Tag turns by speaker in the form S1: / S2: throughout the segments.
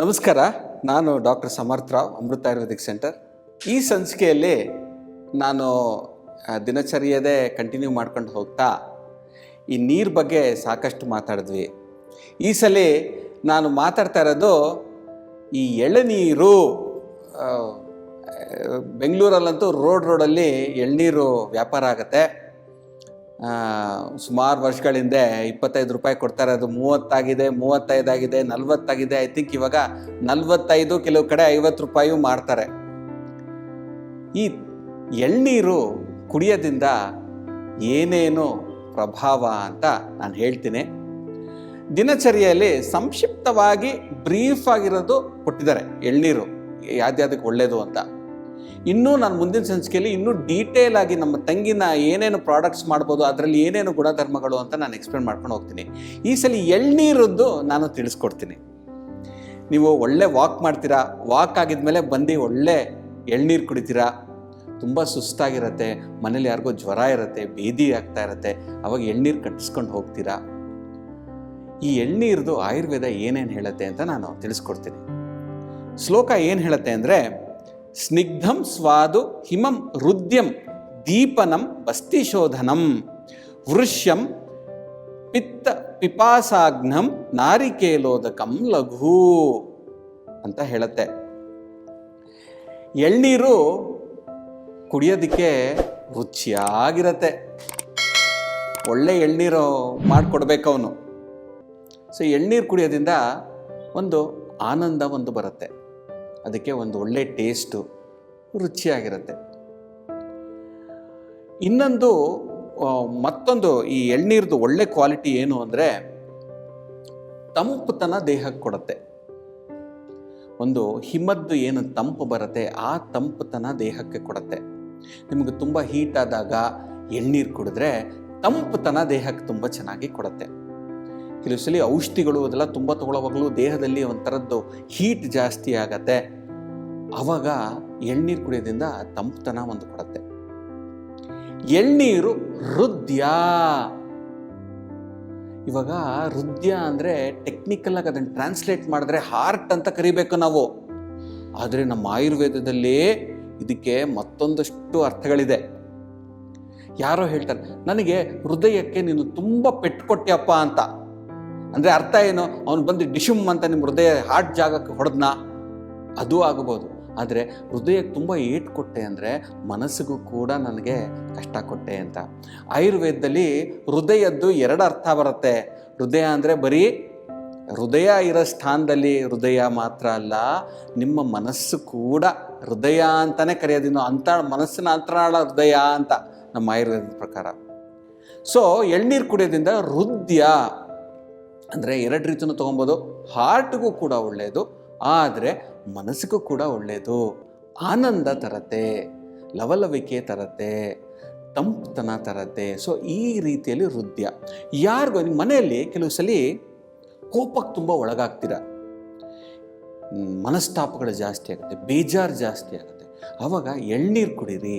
S1: ನಮಸ್ಕಾರ, ನಾನು doctor Samarth Rao, Amrita ayurvedic centre. ಈ ಸಂಚಿಕೆಯಲ್ಲಿ ನಾನು ದಿನಚರಿಯದೇ ಕಂಟಿನ್ಯೂ ಮಾಡ್ಕೊಂಡು ಹೋಗ್ತಾ, ಈ ನೀರು ಬಗ್ಗೆ ಸಾಕಷ್ಟು ಮಾತಾಡಿದ್ವಿ. ಈ ಸಲ ನಾನು ಮಾತಾಡ್ತಾ ಇರೋದು, ಈ ಎಳನೀರು ಬೆಂಗಳೂರಲ್ಲಂತೂ ರೋಡ್ ರೋಡಲ್ಲಿ ಎಳನೀರು ವ್ಯಾಪಾರ ಆಗುತ್ತೆ. ಸುಮಾರು ವರ್ಷಗಳ ಹಿಂದೆ ಇಪ್ಪತ್ತೈದು ರೂಪಾಯಿ ಕೊಡ್ತಾರೆ. ಅದು ಮೂವತ್ತಾಗಿದೆ, ಮೂವತ್ತೈದಾಗಿದೆ, ನಲ್ವತ್ತಾಗಿದೆ. ಐ ಥಿಂಕ್ ಇವಾಗ ನಲ್ವತ್ತೈದು, ಕೆಲವು ಕಡೆ ಐವತ್ತು ರೂಪಾಯು ಮಾಡ್ತಾರೆ. ಈ ಎಳ್ನೀರು ಕುಡಿಯೋದಿಂದ ಏನೇನು ಪ್ರಭಾವ ಅಂತ ನಾನು ಹೇಳ್ತೀನಿ. ದಿನಚರಿಯಲ್ಲಿ ಸಂಕ್ಷಿಪ್ತವಾಗಿ ಬ್ರೀಫ್ ಆಗಿರೋದು ಕೊಟ್ಟಿದ್ದಾರೆ ಎಳ್ನೀರು. ಯಾವ್ದ್ಯಾವ್ದಕ್ಕೆ ಒಳ್ಳೆಯದು ಅಂತ. ಇನ್ನೂ ನಾನು ಮುಂದಿನ ಸಂಚಿಕೆಯಲ್ಲಿ ಇನ್ನೂ ಡೀಟೇಲ್ ಆಗಿ ನಮ್ಮ ತಂಗಿನ ಏನೇನು ಪ್ರಾಡಕ್ಟ್ಸ್ ಮಾಡ್ಬೋದು, ಅದರಲ್ಲಿ ಏನೇನು ಗುಣಧರ್ಮಗಳು ಅಂತ ನಾನು ಎಕ್ಸ್ಪ್ಲೇನ್ ಮಾಡ್ಕೊಂಡು ಹೋಗ್ತೀನಿ. ಈ ಸಲ ಎಳ್ನೀರದ್ದು ನಾನು ತಿಳಿಸ್ಕೊಡ್ತೀನಿ. ನೀವು ಒಳ್ಳೆ ವಾಕ್ ಮಾಡ್ತೀರಾ? ವಾಕ್ ಆಗಿದ್ಮೇಲೆ ಬಂದು ಒಳ್ಳೆ ಎಳ್ನೀರು ಕುಡಿತೀರಾ? ತುಂಬ ಸುಸ್ತಾಗಿರುತ್ತೆ, ಮನೇಲಿ ಯಾರಿಗೋ ಜ್ವರ ಇರುತ್ತೆ, ಬೇದಿ ಆಗ್ತಾ ಇರುತ್ತೆ, ಅವಾಗ ಎಳ್ನೀರು ಕಟ್ಟಿಸ್ಕೊಂಡು ಹೋಗ್ತೀರಾ? ಈ ಎಳ್ನೀರ್ದು ಆಯುರ್ವೇದ ಏನೇನು ಹೇಳುತ್ತೆ ಅಂತ ನಾನು ತಿಳಿಸ್ಕೊಡ್ತೀನಿ. ಶ್ಲೋಕ ಏನು ಹೇಳುತ್ತೆ ಅಂದರೆ ಸ್ನಿಗ್ಧಂ ಸ್ವಾದು ಹಿಮಂ ರುದ್ಯಂ ದೀಪನಂ ಬಸ್ತಿಶೋಧನಂ ವೃಷ್ಯಂ ಪಿತ್ತ ಪಿಪಾಸಾಗ್ನಂ ನಾರಿಕೇಲೋದಕಂ ಲಘು ಅಂತ ಹೇಳುತ್ತೆ. ಎಳ್ನೀರು ಕುಡಿಯೋದಕ್ಕೆ ರುಚಿಯಾಗಿರತ್ತೆ. ಒಳ್ಳೆ ಎಳ್ನೀರು ಮಾಡಿಕೊಡ್ಬೇಕು ಅವನು ಸೊ ಎಳ್ನೀರು ಕುಡಿಯೋದ್ರಿಂದ ಒಂದು ಆನಂದ ಒಂದು ಬರುತ್ತೆ. ಅದಕ್ಕೆ ಒಂದು ಒಳ್ಳೆ ಟೇಸ್ಟು ರುಚಿಯಾಗಿರುತ್ತೆ. ಇನ್ನೊಂದು ಮತ್ತೊಂದು ಈ ಎಳ್ನೀರ್ದು ಒಳ್ಳೆ ಕ್ವಾಲಿಟಿ ಏನು ಅಂದರೆ ತಂಪುತನ ದೇಹಕ್ಕೆ ಕೊಡುತ್ತೆ. ಒಂದು ಹಿಮದ್ದು ಏನು ತಂಪು ಬರುತ್ತೆ ಆ ತಂಪುತನ ದೇಹಕ್ಕೆ ಕೊಡುತ್ತೆ. ನಿಮಗೆ ತುಂಬ ಹೀಟ್ ಆದಾಗ ಎಳ್ನೀರು ಕುಡಿದ್ರೆ ತಂಪುತನ ದೇಹಕ್ಕೆ ತುಂಬ ಚೆನ್ನಾಗಿ ಕೊಡುತ್ತೆ. ಕೆಲವು ಸಲ ಔಷಧಿಗಳು ಅದೆಲ್ಲ ತುಂಬ ತಗೊಳ್ಳೋವಾಗಲೂ ದೇಹದಲ್ಲಿ ಒಂಥರದ್ದು ಹೀಟ್ ಜಾಸ್ತಿ ಆಗತ್ತೆ. ಆವಾಗ ಎಳ್ನೀರು ಕುಡಿಯೋದ್ರಿಂದ ತಂಪುತನ ಒಂದು ಕೊಡುತ್ತೆ. ಎಳ್ನೀರು ಹೃದಯ. ಇವಾಗ ಹೃದಯ ಅಂದರೆ ಟೆಕ್ನಿಕಲ್ ಆಗಿ ಅದನ್ನು ಟ್ರಾನ್ಸ್ಲೇಟ್ ಮಾಡಿದ್ರೆ ಹಾರ್ಟ್ ಅಂತ ಕರಿಬೇಕು ನಾವು. ಆದರೆ ನಮ್ಮ ಆಯುರ್ವೇದದಲ್ಲಿ ಇದಕ್ಕೆ ಮತ್ತೊಂದಷ್ಟು ಅರ್ಥಗಳಿದೆ. ಯಾರೋ ಹೇಳ್ತಾರೆ, ನನಗೆ ಹೃದಯಕ್ಕೆ ನೀನು ತುಂಬ ಪೆಟ್ಟು ಕೊಟ್ಟ್ಯಪ್ಪ ಅಂತ. ಅಂದರೆ ಅರ್ಥ ಏನು? ಅವನು ಬಂದು ಡಿಶುಮ್ ಅಂತ ನಿಮ್ಮ ಹೃದಯ ಹಾರ್ಟ್ ಜಾಗಕ್ಕೆ ಹೊಡೆದ್ನ, ಅದು ಆಗಬಹುದು ಆದರೆ ಹೃದಯಕ್ಕೆ ತುಂಬ ಏಟು ಕೊಟ್ಟೆ ಅಂದರೆ ಮನಸ್ಸಿಗೂ ಕೂಡ ನನಗೆ ಕಷ್ಟ ಕೊಟ್ಟೆ ಅಂತ. ಆಯುರ್ವೇದದಲ್ಲಿ ಹೃದಯದ್ದು ಎರಡು ಅರ್ಥ ಬರುತ್ತೆ. ಹೃದಯ ಅಂದರೆ ಬರೀ ಹೃದಯ ಇರೋ ಸ್ಥಾನದಲ್ಲಿ ಹೃದಯ ಮಾತ್ರ ಅಲ್ಲ, ನಿಮ್ಮ ಮನಸ್ಸು ಕೂಡ ಹೃದಯ ಅಂತಲೇ ಕರೆಯೋದಿನ್ನು ಅಂತ ಮನಸ್ಸಿನ ಅಂತರಾಳ ಹೃದಯ ಅಂತ ನಮ್ಮ ಆಯುರ್ವೇದದ ಪ್ರಕಾರ. ಸೊ ಎಳ್ನೀರು ಕುಡಿಯೋದ್ರಿಂದ ಹೃದಯ ಅಂದರೆ ಎರಡು ರೀತಿಯೂ ತೊಗೊಬೋದು. ಹಾರ್ಟ್ಗೂ ಕೂಡ ಒಳ್ಳೆಯದು ಆದರೆ ಮನಸ್ಸಿಗೂ ಕೂಡ ಒಳ್ಳೆಯದು ಆನಂದ ತರತೆ ಲವಲವಿಕೆ ತರತೆ ತಂಪುತನ ತರತೆ ಸೊ ಈ ರೀತಿಯಲ್ಲಿ ಹೃದಯ ಯಾರಿಗೂ ನಿಮ್ಮ ಮನೆಯಲ್ಲಿ ಕೆಲವು ಸಲ ಕೋಪಕ್ಕೆ ತುಂಬ ಒಳಗಾಗ್ತೀರ? ಮನಸ್ತಾಪಗಳು ಜಾಸ್ತಿ ಆಗುತ್ತೆ, ಬೇಜಾರು ಜಾಸ್ತಿ ಆಗುತ್ತೆ. ಆವಾಗ ಎಳ್ನೀರು ಕುಡೀರಿ.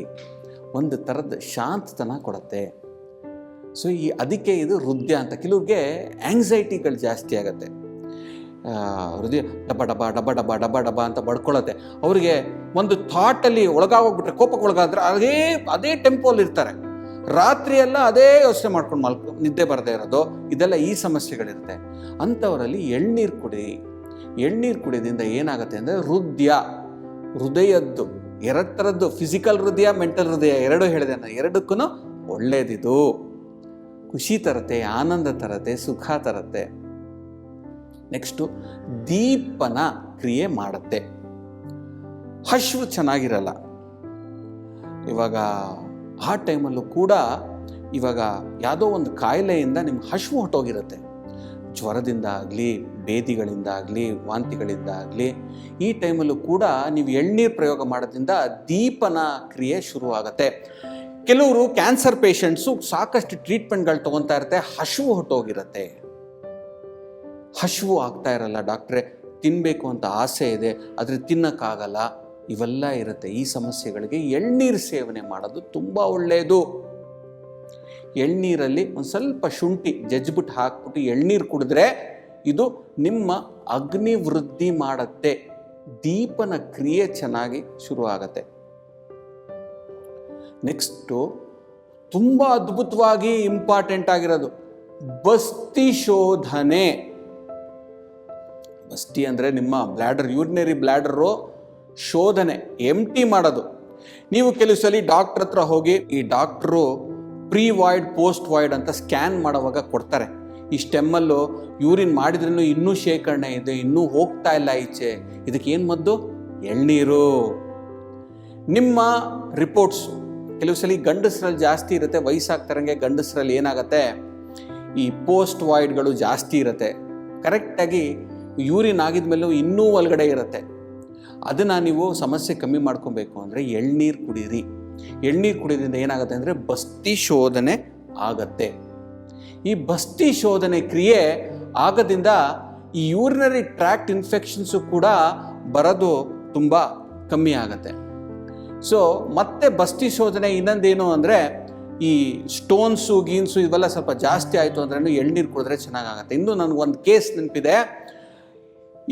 S1: ಒಂದು ಥರದ ಶಾಂತತನ ಕೊಡುತ್ತೆ. ಸೊ ಈ ಅದಕ್ಕೆ ಇದು ಹೃದಯ ಅಂತ ಕೆಲವ್ರಿಗೆ ಆ್ಯಂಗ್ಸೈಟಿಗಳು ಜಾಸ್ತಿ ಆಗುತ್ತೆ. ಹೃದಯ ಡಬ ಡಬ ಡಬ ಡಬ ಡಬ ಡಬ ಅಂತ ಬಡ್ಕೊಳ್ಳುತ್ತೆ ಅವರಿಗೆ ಒಂದು ಥಾಟಲ್ಲಿ ಒಳಗಾಗೋಗ್ಬಿಟ್ರೆ, ಕೋಪಕ್ಕೆ ಒಳಗಾದ್ರೆ ಅದೇ ಅದೇ ಟೆಂಪೋಲ್ಲಿ ಇರ್ತಾರೆ. ರಾತ್ರಿ ಎಲ್ಲ ಅದೇ ಯೋಚನೆ ಮಾಡ್ಕೊಂಡು ಮಲ್ಕೊ, ನಿದ್ದೆ ಬರದೇ ಇರೋದು, ಇದೆಲ್ಲ ಈ ಸಮಸ್ಯೆಗಳಿರುತ್ತೆ. ಅಂಥವರಲ್ಲಿ ಎಳ್ನೀರು ಕುಡಿ, ಎಳ್ನೀರು ಕುಡಿಯೋದ್ರಿಂದ ಏನಾಗುತ್ತೆ ಅಂದರೆ ಹೃದಯ, ಹೃದಯದ್ದು, ಎರಡು ಥರದ್ದು ಫಿಸಿಕಲ್ ಹೃದಯ ಮೆಂಟಲ್ ಹೃದಯ, ಎರಡೂ ಹೇಳಿದೆ ನಾನು ಎರಡಕ್ಕೂ ಒಳ್ಳೇದಿದು. ಖುಷಿ ತರತ್ತೆ, ಆನಂದ ತರತ್ತೆ, ಸುಖ ತರತ್ತೆ. ನೆಕ್ಸ್ಟು ದೀಪನ ಕ್ರಿಯೆ ಮಾಡುತ್ತೆ. ಹಶ್ವು ಚೆನ್ನಾಗಿರಲ್ಲ. ಇವಾಗ, ಆ ಟೈಮಲ್ಲೂ ಕೂಡ ಇವಾಗ ಯಾವುದೋ ಒಂದು ಕಾಯಿಲೆಯಿಂದ ನಿಮ್ಮ ಹಶ್ವು ಹೊಟ್ಟೋಗಿರುತ್ತೆ ಜ್ವರದಿಂದ ಆಗಲಿ, ಬೇದಿಗಳಿಂದ ಆಗಲಿ, ವಾಂತಿಗಳಿಂದ ಆಗಲಿ, ಈ ಟೈಮಲ್ಲೂ ಕೂಡ ನೀವು ಎಳ್ನೀರು ಪ್ರಯೋಗ ಮಾಡೋದ್ರಿಂದ ದೀಪನ ಕ್ರಿಯೆ ಶುರು ಆಗುತ್ತೆ ಕೆಲವರು ಕ್ಯಾನ್ಸರ್ ಪೇಷಂಟ್ಸು ಸಾಕಷ್ಟು ಟ್ರೀಟ್ಮೆಂಟ್ಗಳು ತೊಗೊತಾ ಇರುತ್ತೆ, ಹಶುವು ಹೊಟ್ಟೋಗಿರುತ್ತೆ ಹಸುವು ಆಗ್ತಾ ಇರಲ್ಲ ಡಾಕ್ಟ್ರೆ ತಿನ್ನಬೇಕು ಅಂತ ಆಸೆ ಇದೆ, ಆದರೆ ತಿನ್ನೋಕ್ಕಾಗಲ್ಲ. ಇವೆಲ್ಲ ಇರುತ್ತೆ. ಈ ಸಮಸ್ಯೆಗಳಿಗೆ ಎಳ್ನೀರು ಸೇವನೆ ಮಾಡೋದು ತುಂಬ ಒಳ್ಳೆಯದು ಎಳ್ನೀರಲ್ಲಿ ಒಂದು ಸ್ವಲ್ಪ ಶುಂಠಿ ಜಜ್ಬಿಟ್ಟು ಹಾಕ್ಬಿಟ್ಟು ಎಳ್ನೀರು ಕುಡಿದ್ರೆ ಇದು ನಿಮ್ಮ ಅಗ್ನಿ ವೃದ್ಧಿ ಮಾಡುತ್ತೆ. ದೀಪನ ಕ್ರಿಯೆ ಚೆನ್ನಾಗಿ ಶುರು ಆಗತ್ತೆ ನೆಕ್ಸ್ಟು ತುಂಬ ಅದ್ಭುತವಾಗಿ ಇಂಪಾರ್ಟೆಂಟ್ ಆಗಿರೋದು. ಬಸ್ತಿ ಶೋಧನೆ ಬಸ್ತಿ ಅಂದರೆ ನಿಮ್ಮ ಬ್ಲ್ಯಾಡರ್ ಯೂರಿನರಿ ಬ್ಲ್ಯಾಡರು ಶೋಧನೆ ಎಂಟಿ ಮಾಡೋದು. ನೀವು ಕೆಲವು ಸಲ ಡಾಕ್ಟ್ರ್ ಹತ್ರ ಹೋಗಿ, ಈ doctor pre void post void ಅಂತ ಸ್ಕ್ಯಾನ್ ಮಾಡೋವಾಗ ಕೊಡ್ತಾರೆ. ಈ ಸ್ಟೆಮ್ಮಲ್ಲು ಯೂರಿನ್ ಮಾಡಿದ್ರೂ ಇನ್ನೂ ಶೇಖರಣೆ ಇದೆ, ಇನ್ನೂ ಹೋಗ್ತಾ ಇಲ್ಲ ಈಚೆ. ಇದಕ್ಕೆ ಏನು ಮದ್ದು? ಎಳ್ನೀರು. ನಿಮ್ಮ ರಿಪೋರ್ಟ್ಸ್ ಕೆಲವು ಸಲ ಗಂಡಸರಲ್ಲಿ ಜಾಸ್ತಿ ಇರುತ್ತೆ, ವಯಸ್ಸಾಗ್ತಾರಂಗೆ ಗಂಡಸರಲ್ಲಿ ಏನಾಗುತ್ತೆ? ಈ ಪೋಸ್ಟ್ ವಾಯ್ಡ್ಗಳು ಜಾಸ್ತಿ ಇರುತ್ತೆ. ಕರೆಕ್ಟಾಗಿ ಯೂರಿನ್ ಆಗಿದ್ಮೇಲೂ ಇನ್ನೂ ಒಳಗಡೆ ಇರುತ್ತೆ. ಅದನ್ನು ನೀವು ಸಮಸ್ಯೆ ಕಮ್ಮಿ ಮಾಡ್ಕೊಬೇಕು ಅಂದರೆ ಎಳ್ನೀರು ಕುಡೀರಿ. ಎಳ್ನೀರು ಕುಡಿಯೋದ್ರಿಂದ ಏನಾಗುತ್ತೆ ಅಂದರೆ ಬಸ್ತಿ ಶೋಧನೆ ಆಗತ್ತೆ. ಈ ಬಸ್ತಿ ಶೋಧನೆ ಕ್ರಿಯೆ ಆಗದಿಂದ ಈ ಯೂರಿನರಿ ಟ್ರ್ಯಾಕ್ಟ್ ಇನ್ಫೆಕ್ಷನ್ಸು ಕೂಡ ಬರೋದು ತುಂಬ ಕಮ್ಮಿ ಆಗುತ್ತೆ. ಸೊ ಮತ್ತೆ ಬಸ್ತಿ ಶೋಧನೆ ಇನ್ನೊಂದೇನು ಅಂದರೆ, ಈ ಸ್ಟೋನ್ಸು ಗೀನ್ಸು ಇವೆಲ್ಲ ಸ್ವಲ್ಪ ಜಾಸ್ತಿ ಆಯಿತು ಅಂದ್ರೆ ಎಳ್ನೀರು ಕುಡಿದ್ರೆ ಚೆನ್ನಾಗಾಗತ್ತೆ. ಇನ್ನು ಒಂದು ಕೇಸ್ ನೆನಪಿದೆ.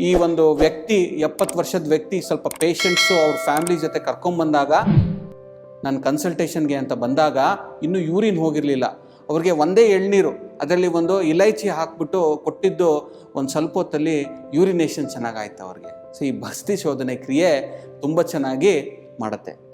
S1: ಈ ಒಂದು ವ್ಯಕ್ತಿ, ಎಪ್ಪತ್ತು ವರ್ಷದ ವ್ಯಕ್ತಿ, ಸ್ವಲ್ಪ ಪೇಷಂಟ್ಸು ಅವ್ರ ಫ್ಯಾಮಿಲಿ ಜೊತೆ ಕರ್ಕೊಂಬಂದಾಗ ನನ್ನ ಕನ್ಸಲ್ಟೇಷನ್ಗೆ ಅಂತ ಬಂದಾಗ, ಇನ್ನೂ ಯೂರಿನ್ ಹೋಗಿರಲಿಲ್ಲ. ಅವ್ರಿಗೆ ಒಂದೇ ಎಳ್ನೀರು, ಅದರಲ್ಲಿ ಒಂದು ಇಲೈಚಿ ಹಾಕ್ಬಿಟ್ಟು ಕೊಟ್ಟಿದ್ದು ಒಂದು ಸ್ವಲ್ಪ ಹೊತ್ತಲ್ಲಿ ಯೂರಿನೇಷನ್ ಚೆನ್ನಾಗಾಯ್ತು ಅವ್ರಿಗೆ. ಸೊ ಈ ಬಸ್ತಿ ಶೋಧನೆ ಕ್ರಿಯೆ ತುಂಬ ಚೆನ್ನಾಗಿ ಮಾಡುತ್ತೆ.